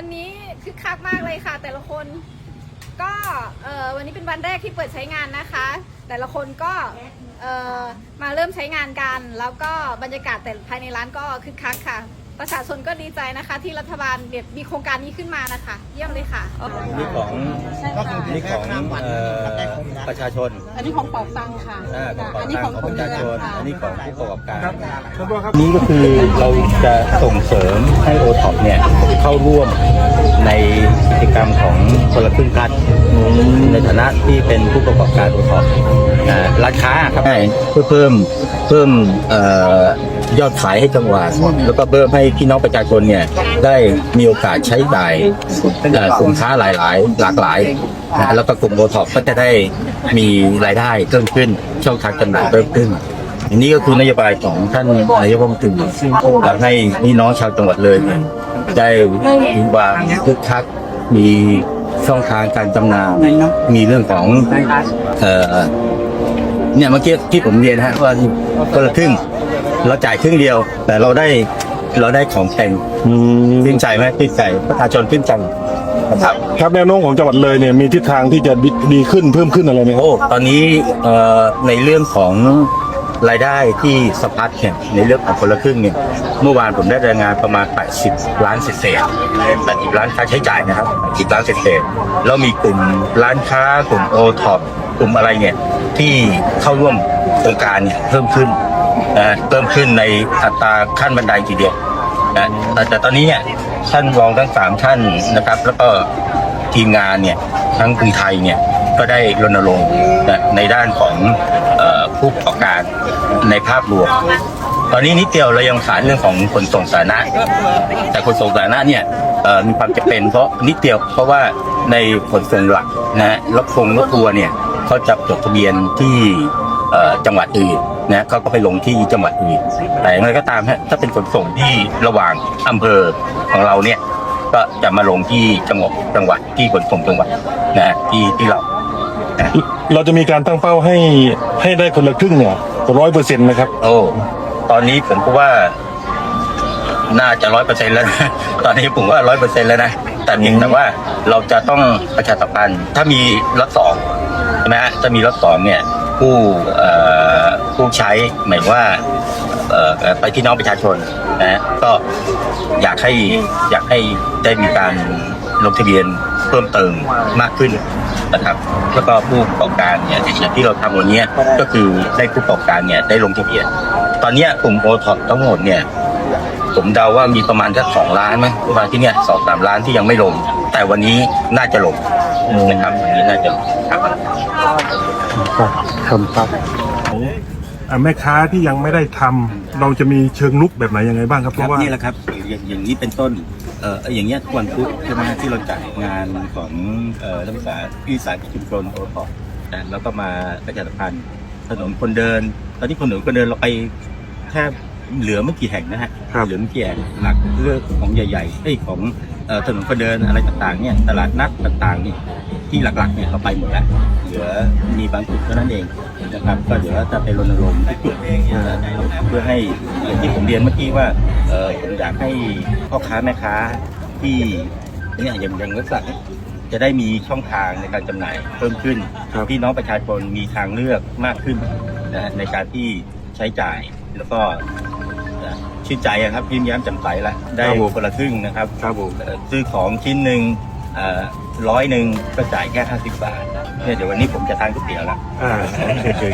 วันนี้คึกคักมากเลยค่ะ แต่ละคนก็เออวันนี้เป็นวันแรกที่เปิดใช้งานนะคะ แต่ละคนก็เออมาเริ่มใช้งานกัน แล้วก็บรรยากาศแต่ภายในร้านก็คึกคักค่ะ ประชาชนก็ดีใจนะคะ ที่รัฐบาลเด็ดมีโครงการนี้ขึ้นมานะคะ เยี่ยมเลยค่ะ นี่ของก็คือนี่ของเอ่อประชาชนอันนี้ของเป่าตังค่ะอ่าของอันนี้ตัของของคปนระเรืชาชอนค่ะอันนี้ของผู้ประกอบการครับท่านผู้ว่าครับนี่ก็คือเราจะส่งเสริมให้โอท็อปเนี่ยเข้าร่วมในกิจกรรมของคนละครึ่งกันในฐานะที่เป็นผู้ประกอบการโอท็อปร้านค้าครับใช่เพื่อเพิ่มเพิ่มเอ่อ ยอดขายให้จังหวัดแล้วก็เพิ่มให้พี่น้องประชาชนเนี่ยได้มีโอกาสใช้จ่ายเอ่อกลุ่มค้าหลายๆหลากหลายนะแล้วก็กลุ่มโอท็อปก็จะได้มีรายได้เพิ่มขึ้นช่องทางจำหน่ายเพิ่มขึ้นอันนี้ก็คือนโยบายของท่านนายกรัฐมนตรีอยากให้พี่น้องชาวจังหวัดเลยเนี่ยได้มีความคึกคักมีช่องทางการจำหน่ายมีเรื่องของเอ่อเนี่ยเมื่อกี้ที่ผมเรียนนะฮะว่าคนละครึ่ง เราจ่ายครึ่งเดียว แต่เราได้เราได้ของแต่งชื่นใจไหมชื่นใจประชาชนชื่นใจนะครับ ครับแนวโน้มของจังหวัดเลยเนี่ยมีทิศทางที่จะดีดีขึ้นเพิ่มขึ้นอะไรไหมครับ โอ้ตอนนี้เอ่อในเรื่องของรายได้ที่สะพัดเนี่ยในเรื่องของคนละครึ่งเนี่ยเมื่อวานผมได้รายงานประมาณ 80 ล้านเศษๆ80ล้านค่าใช้จ่ายนะครับ10ล้านเศษๆแล้วมีกลุ่มร้านค้ากลุ่มโอท็อปกลุ่มอะไรเนี่ยที่เข้าร่วมโครงการเนี่ยเพิ่มขึ้น นะเพิ่มขึ้นในอัตราขั้นบันไดทีเดียวนะแต่แต่ตอนนี้เนี่ยท่านรองทั้งสามท่านนะครับ แล้วก็ทีมงานเนี่ยทั้งกรุงไทยเนี่ยก็ได้รณรงค์นะในด้านของเออผู้ประกอบการในภาพรวม ตอนนี้นิดเดียวเรายังขาดเรื่องของขนส่งสาธารณะ แต่ขนส่งสาธารณะเนี่ยเอ่อมีความจำเป็นเพราะนิดเดียวเพราะว่าในขนส่งหลักนะฮะรถคงรถทัวร์เนี่ยเขาจะจดทะเบียนที่เอ่อจังหวัดอื่น นะเขาก็ไปลงที่จังหวัดอื่นแต่อย่างไรก็ตามฮะถ้าเป็นขนส่งที่ระหว่างอำเภอของเราเนี่ย ก็จะมาลงที่จังหวัดจังหวัดที่ขนส่งจังหวัดนะฮะที่ที่เราเราจะมีการตั้งเป้าให้ให้ได้คนละครึ่งเนี่ยร้อยเปอร์เซ็นต์นะครับ โอ้ตอนนี้ผมก็ว่าน่าจะร้อยเปอร์เซ็นต์แล้วนะ ตอนนี้ผมว่าร้อยเปอร์เซ็นต์แล้วนะ แต่เพียงแต่ว่าเราจะต้องประชาสัมพันธ์ถ้ามีรถสองใช่ไหมฮะถ้ามีรถสองเนี่ยผู้เอ่อ ผู้ใช้หมายว่าไปที่น้องประชาชนนะก็อยากให้อยากให้ได้มีการลงทะเบียนเพิ่มเติมมากขึ้นนะครับ แล้วก็ผู้ประกอบการเนี่ยอย่างที่เราทำวันนี้ก็คือได้ผู้ประกอบการเนี่ยได้ลงทะเบียน ตอนนี้กลุ่มโอท็อปทั้งหมดเนี่ยผมเดาว่ามีประมาณสักสองล้านไหมประมาณที่เนี้ยสองสามล้านที่ยังไม่ลง แต่วันนี้น่าจะลงนะครับวันนี้น่าจะลงครับครับครับ แม่ค้าที่ยังไม่ได้ทำเราจะมีเชิงลุกแบบไหนยังไงบ้างครับเพครับราะว่านี่แหละครับอย่างอย่างนี้เป็นต้นเอ่ออย่างเงี้ยทุกวันพุธใช่ไหมที่เราจัดงานของเอ่อรัฐวิสาหกิจสายชุมชนโอท็อปนะแล้วก็มาประชาสัมพันธ์ถนนคนเดิน ตอนนี้คนถนนคนเดินเราไปแทบเหลือไม่กี่แห่งนะฮะครับเหลือไม่กี่แห่งหลักเรื่องของใหญ่ๆไอ้ยของเอ่อถนนคนเดินอะไรต่างๆเนี่ยตลาดนัดต่างๆเนี่ย ที่หลักๆเนี่ยเราไปหมดแล้ว เหลือมีบางจุดเท่านั้นเองนะครับ ก็เดี๋ยวจะไปรณรงค์ที่จุดเองเพื่อให้อย่างที่ผมเรียนเมื่อกี้ว่าเออผมอยากให้พ่อค้าแม่ค้าที่เนี่ยอย่างอย่างลักษณะเนี่ยจะได้มีช่องทางในการจำหน่ายเพิ่มขึ้นครับพี่น้องประชาชนมีทางเลือกมากขึ้นนะฮะในการที่ใช้จ่ายแล้วก็เอ่อชื่นใจอะครับยิ้มแย้มแจ่มใสละได้คนละครึ่งนะครับครับผมเอ่อซื้อของชิ้นหนึ่ง ร้อยหนึ่งก็จ่ายแค่ห้าสิบบาทเนี่ยเดี๋ยววันนี้ผมจะทานก๋วยเตี๋ยวแล้วอ่าโอเค